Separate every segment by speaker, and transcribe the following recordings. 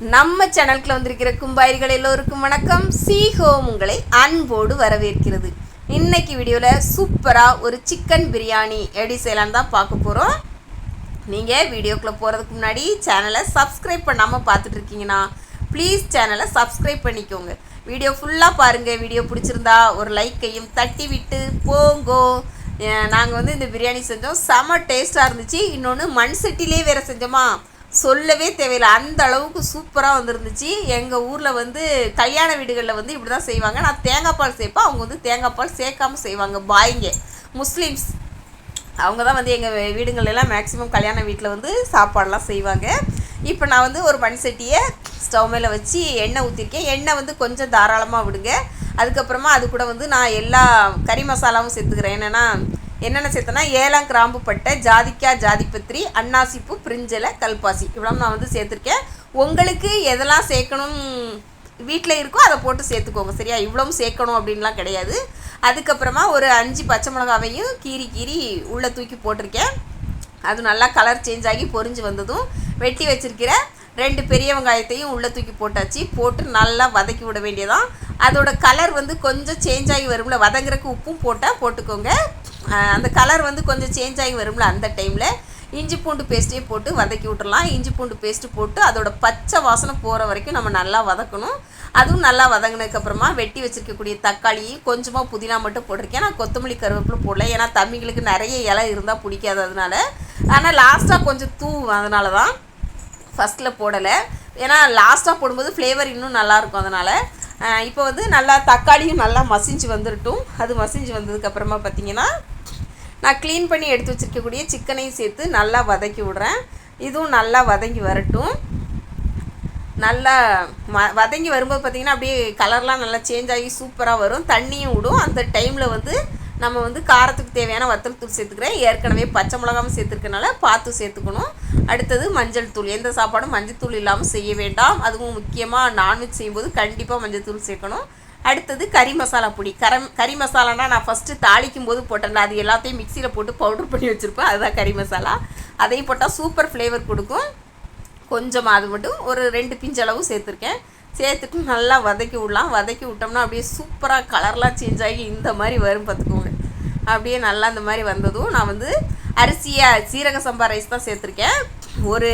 Speaker 1: நம்ம சேனலுக்கு வந்திருக்கிற கும்பாயிர்கள் எல்லோருக்கும் வணக்கம். சி ஹோம் உங்களை அன்போடு வரவேற்கிறது. இன்னைக்கு வீடியோவில் சூப்பராக ஒரு சிக்கன் பிரியாணி எப்படி செய்யலான்னு தான் பார்க்க போகிறோம் நீங்கள் வீடியோக்குள்ளே போகிறதுக்கு முன்னாடி சேனலை சப்ஸ்கிரைப் பண்ணாமல் பார்த்துட்டு இருக்கீங்கன்னா ப்ளீஸ் சேனலை சப்ஸ்கிரைப் பண்ணிக்கோங்க. வீடியோ ஃபுல்லாக பாருங்கள் வீடியோ பிடிச்சிருந்தா ஒரு லைக்கையும் தட்டி விட்டு போங்கோ. நாங்கள் வந்து இந்த பிரியாணி செஞ்சோம். செம டேஸ்ட்டாக இருந்துச்சு. இன்னொன்று மண் சட்டிலே வேறு செஞ்சோமா? சொல்லவே தேவையில்லை. அந்த அளவுக்கு சூப்பராக வந்துருந்துச்சு. எங்கள் ஊரில் வந்து கல்யாண வீடுகளில் வந்து இப்படி தான் செய்வாங்க. நான் தேங்காய் பால் சேர்ப்பேன். அவங்க வந்து தேங்காய் பால் சேர்க்காம செய்வாங்க. பாய்ங்க. முஸ்லீம்ஸ். அவங்க தான் வந்து எங்கள் வீடுங்களெல்லாம் மேக்ஸிமம் கல்யாண வீட்டில் வந்து சாப்பாடெலாம் செய்வாங்க. இப்போ நான் வந்து ஒரு மண் சட்டியை ஸ்டவ் மேலே வச்சு எண்ணெய் ஊற்றிருக்கேன் எண்ணெய் வந்து கொஞ்சம் தாராளமாக விடுங்க. அதுக்கப்புறமா அது கூட வந்து நான் எல்லா கறி மசாலாவும் சேர்த்துக்கிறேன். என்னென்னா என்னென்ன சேர்த்தோன்னா ஏலம் கிராம்பு பட்டை ஜாதிக்காய் ஜாதிபத்திரி அன்னாசிப்பூ பிரிஞ்சலை கல்பாசி. இவ்வளோ நான் வந்து சேர்த்துருக்கேன். உங்களுக்கு எதெல்லாம் சேர்க்கணும் வீட்டில் இருக்கோ அதை போட்டு சேர்த்துக்கோங்க. சரியா? இவ்வளவும் சேர்க்கணும் அப்படின்லாம் கிடையாது. அதுக்கப்புறமா ஒரு அஞ்சு பச்சை மிளகாவையும் கீறி கீறி உள்ளே தூக்கி போட்டிருக்கேன். அது நல்லா கலர் சேஞ்ச் ஆகி பொரிஞ்சு வந்ததும் வெட்டி வச்சிருக்கிற ரெண்டு பெரிய வெங்காயத்தையும் உள்ளே தூக்கி போட்டாச்சு. போட்டு நல்லா வதக்கி விட வேண்டியதான் அதோட கலர் வந்து கொஞ்சம் சேஞ்ச் ஆகி வரும்ல வதங்குறக்கு உப்பும் போட்டால் போட்டுக்கோங்க. அந்த கலர் வந்து கொஞ்சம் சேஞ்ச் ஆகி வரும்ல அந்த டைமில் இஞ்சி பூண்டு பேஸ்ட்டையும் போட்டு வதக்கி விட்டுறலாம். இஞ்சி பூண்டு பேஸ்ட்டு போட்டு அதோட பச்சை வாசனை போகிற வரைக்கும் நம்ம நல்லா வதக்கணும். அதுவும் நல்லா வதங்கினதுக்கப்புறமா வெட்டி வச்சிருக்கக்கூடிய தக்காளி கொஞ்சமாக புதினா மட்டும் போட்டிருக்கேன். நான் கொத்தமல்லி கருவேப்பிலும் போடல. ஏன்னா தம்பிங்களுக்கு நிறைய இலை இருந்தால் பிடிக்காது அதனால. ஆனால் லாஸ்ட்டாக கொஞ்சம் தூவும் அதனால தான் ஃபஸ்ட்டில் போடலை. ஏன்னா லாஸ்ட்டாக போடும்போது ஃப்ளேவர் இன்னும் நல்லாயிருக்கும் அதனால். இப்போ வந்து நல்லா தக்காளியும் நல்லா மசிஞ்சு வந்துடட்டும் அது மசிஞ்சு வந்ததுக்கப்புறமா பார்த்தீங்கன்னா நான் க்ளீன் பண்ணி எடுத்து வச்சிருக்கக்கூடிய சிக்கனையும் சேர்த்து நல்லா வதக்கி விட்றேன். இதுவும் நல்லா வதங்கி வரட்டும். நல்லா ம வதங்கி வரும்போது பார்த்திங்கன்னா அப்படியே கலர்லாம் நல்லா சேஞ்ச் ஆகி சூப்பராக வரும். தண்ணியும் விடும். அந்த டைமில் வந்து நம்ம வந்து காரத்துக்கு தேவையான வத்தல் தூள் சேர்த்துக்கிறேன். ஏற்கனவே பச்சை மிளகாவும் சேர்த்துருக்கனால பார்த்து சேர்த்துக்கணும். அடுத்தது மஞ்சள் தூள். எந்த சாப்பாடும் மஞ்சள் தூள் இல்லாமல் செய்ய வேண்டாம். அதுவும் முக்கியமாக நான்வெஜ் செய்யும்போது கண்டிப்பாக மஞ்சள் தூள் சேர்க்கணும். அடுத்தது கறி மசாலா பொடி. கரம் கறி மசாலானா நான் ஃபஸ்ட்டு தாளிக்கும் போது போட்டேன்ல அது எல்லாத்தையும் மிக்சியில் போட்டு பவுடர் பண்ணி வச்சுருப்பேன். அதுதான் கறி மசாலா. அதையும் போட்டால் சூப்பர் ஃப்ளேவர் கொடுக்கும். கொஞ்சமாக அது மட்டும் ஒரு ரெண்டு பிஞ்சளவு சேர்த்துருக்கேன். சேர்த்துட்டு நல்லா வதக்கி விடலாம். வதக்கி விட்டோம்னா அப்படியே சூப்பராக கலர்லாம் சேஞ்ச் ஆகி இந்த மாதிரி வரும் பார்த்துக்கோங்க. அப்படியே நல்லா இந்த மாதிரி வந்ததும் நான் வந்து அரிசியை சீரக சம்பா ரைஸ் தான் சேர்த்துருக்கேன். ஒரு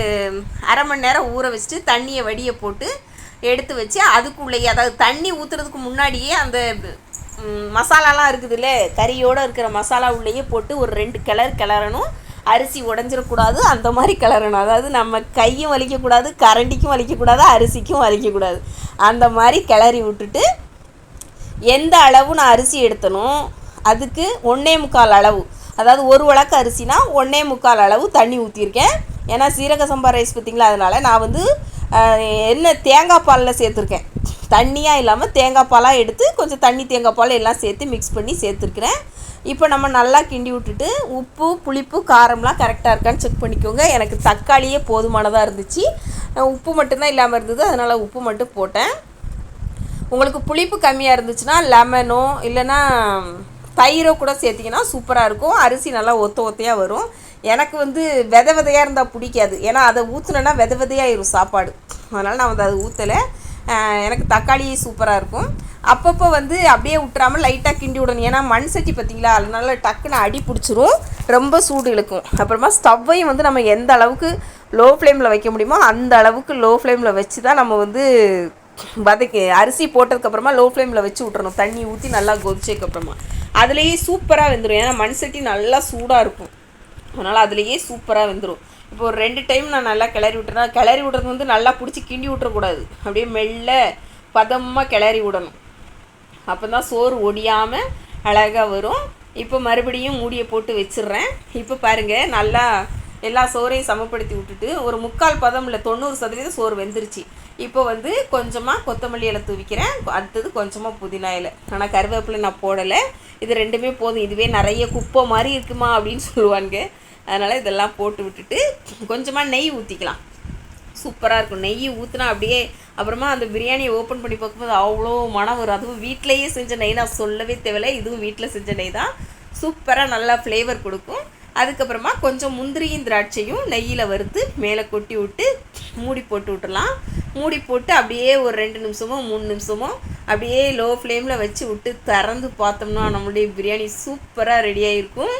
Speaker 1: அரை மணி நேரம் ஊற வச்சுட்டு தண்ணியை வடியை போட்டு எடுத்து வச்சு அதுக்குள்ளேயே அதாவது தண்ணி ஊற்றுறதுக்கு முன்னாடியே அந்த மசாலாலாம் இருக்குதுல்ல கறியோடு இருக்கிற மசாலா உள்ளேயே போட்டு ஒரு ரெண்டு கிளர் கிளறணும். அரிசி உடஞ்சிடக்கூடாது அந்த மாதிரி கிளறணும். அதாவது நம்ம கையும் வலிக்கக்கூடாது கரண்டிக்கும் வலிக்கக்கூடாது அரிசிக்கும் வலிக்கக்கூடாது. அந்த மாதிரி கிளறி விட்டுட்டு எந்த அளவு நான் அரிசி எடுத்தனோ அதுக்கு ஒன்றே முக்கால் அளவு. அதாவது ஒரு வழக்கு அரிசினா ஒன்றே முக்கால் அளவு தண்ணி ஊற்றிருக்கேன் ஏன்னா சீரக சம்பா ரைஸ் பார்த்திங்களா அதனால் நான் வந்து என்ன தேங்காய் பாலில் சேர்த்துருக்கேன். தண்ணியாக இல்லாமல் தேங்காய் பாலாக எடுத்து கொஞ்சம் தண்ணி தேங்காய் பால் எல்லாம் சேர்த்து மிக்ஸ் பண்ணி சேர்த்துருக்குறேன். இப்போ நம்ம நல்லா கிண்டி விட்டுட்டு உப்பு புளிப்பு காரம்லாம் கரெக்டாக இருக்கான்னு செக் பண்ணிக்கோங்க. எனக்கு தக்காளியே போதுமானதாக இருந்துச்சு. உப்பு மட்டும்தான் இல்லாமல் இருந்தது அதனால் உப்பு மட்டும் போட்டேன். உங்களுக்கு புளிப்பு கம்மியாக இருந்துச்சுன்னா லெமனோ இல்லைன்னா தயிரோ கூட சேர்த்திங்கன்னா சூப்பராக இருக்கும். அரிசி நல்லா ஒத்த ஒத்தையாக வரும். எனக்கு வந்து வித விதையாக இருந்தால் பிடிக்காது. ஏன்னா அதை ஊற்றுனேன்னா வித விதையாயிரும் சாப்பாடு. அதனால் நான் வந்து அதை ஊற்றலை எனக்கு தக்காளி சூப்பராக இருக்கும். அப்பப்போ வந்து அப்படியே விட்டுறாமல் லைட்டாக கிண்டி விடணும். ஏன்னா மண் சட்டி பார்த்தீங்களா? அதனால டக்குன்னு அடி பிடிச்சிரும். ரொம்ப சூடு இழுக்கும். அப்புறமா ஸ்டவ்வையும் வந்து நம்ம எந்த அளவுக்கு லோ ஃப்ளேமில் வைக்க முடியுமோ அந்த அளவுக்கு லோ ஃப்ளேமில் வச்சு தான் நம்ம வந்து வதக்கி அரிசி போட்டதுக்கப்புறமா லோ ஃப்ளேமில் வச்சு விட்றணும் தண்ணி ஊற்றி நல்லா கொதிச்சதுக்கப்புறமா அதுலேயே சூப்பராக வெந்துடும் ஏன்னா மண் சட்டி நல்லா சூடாக இருக்கும். அதனால் அதுலேயே சூப்பராக வெந்துடும் இப்போ ஒரு ரெண்டு டைம் நான் நல்லா கிளறி விட்டுறேன் கிளறி விடுறது வந்து நல்லா பிடிச்சி கிண்டி விட்டுறக்கூடாது. அப்படியே மெல்ல பதமாக கிளறி விடணும். அப்போ தான் சோறு ஒடியாமல் அழகாக வரும். இப்போ மறுபடியும் மூடியை போட்டு வச்சிடுறேன். இப்போ பாருங்கள் நல்லா எல்லா சோறையும் சமப்படுத்தி விட்டுட்டு ஒரு முக்கால் பதம் இல்லை தொண்ணூறு சதவீதம் சோறு வெந்துருச்சு. இப்போ வந்து கொஞ்சமாக கொத்தமல்லி இலை தூவிக்கிறேன். அடுத்தது கொஞ்சமாக புதினா இலை. ஆனால் கருவேப்பிலை நான் போடலை. இது ரெண்டுமே போதும். இதுவே நிறைய குப்பை மாதிரி இருக்குமா அப்படின்னு சொல்லுவாங்க அதனால் இதெல்லாம் போட்டு விட்டுட்டு கொஞ்சமாக நெய் ஊற்றிக்கலாம் சூப்பராக இருக்கும். நெய் ஊற்றினா அப்படியே அப்புறமா அந்த பிரியாணியை ஓப்பன் பண்ணி பார்க்கும்போது அவ்வளோ மனம் வரும். அதுவும் வீட்டிலையே செஞ்ச நெய் நான் சொல்லவே தேவையில்லை. இதுவும் வீட்டில் செஞ்ச நெய் தான். சூப்பராக நல்லா ஃப்ளேவர் கொடுக்கும். அதுக்கப்புறமா கொஞ்சம் முந்திரியும் திராட்சையும் நெய்யில் வறுத்து மேலே கொட்டி விட்டு மூடி போட்டு விட்டுலாம் மூடி போட்டு அப்படியே ஒரு ரெண்டு நிமிஷமோ மூணு நிமிஷமோ அப்படியே லோ ஃப்ளேமில் வச்சு விட்டு திறந்து பார்த்தோம்னா நம்மளுடைய பிரியாணி சூப்பராக ரெடியாக இருக்கும்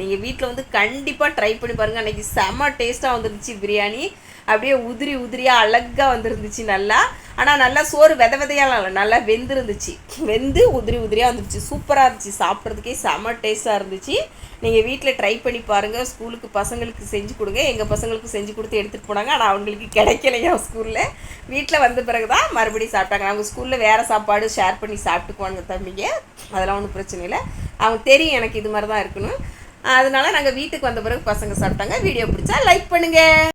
Speaker 1: நீங்கள் வீட்டில் வந்து கண்டிப்பாக ட்ரை பண்ணி பாருங்கள் அன்றைக்கி செம்ம டேஸ்ட்டாக வந்துருந்துச்சு பிரியாணி. அப்படியே உதிரி உதிரியாக அழகாக வந்துருந்துச்சு நல்லா. ஆனால் நல்லா சோறு வித விதையெல்லாம் இல்லை நல்லா வெந்துருந்துச்சு. வெந்து உதிரி உதிரியாக வந்துருச்சு. சூப்பராக இருந்துச்சு. சாப்பிட்றதுக்கே செம்ம டேஸ்ட்டாக இருந்துச்சு. நீங்கள் வீட்டில் ட்ரை பண்ணி பாருங்கள் ஸ்கூலுக்கு பசங்களுக்கு செஞ்சு கொடுங்க. எங்கள் பசங்களுக்கு செஞ்சு கொடுத்து எடுத்துகிட்டு போனாங்க. ஆனால் அவங்களுக்கு கிடைக்கலையா ஸ்கூலில். வீட்டில் வந்த பிறகு தான் மறுபடியும் சாப்பிட்டாங்க. அவங்க ஸ்கூலில் வேறு சாப்பாடு ஷேர் பண்ணி சாப்பிட்டுக்குவாங்க தம்பிங்க. அதெல்லாம் ஒன்றும் பிரச்சனை இல்லை. அவங்க தெரியும் எனக்கு இது மாதிரி தான் இருக்கணும். அதனால நாங்கள் வீட்டுக்கு வந்த பிறகு பசங்க சாப்பிட்டாங்க. வீடியோ பிடிச்சா லைக் பண்ணுங்கள்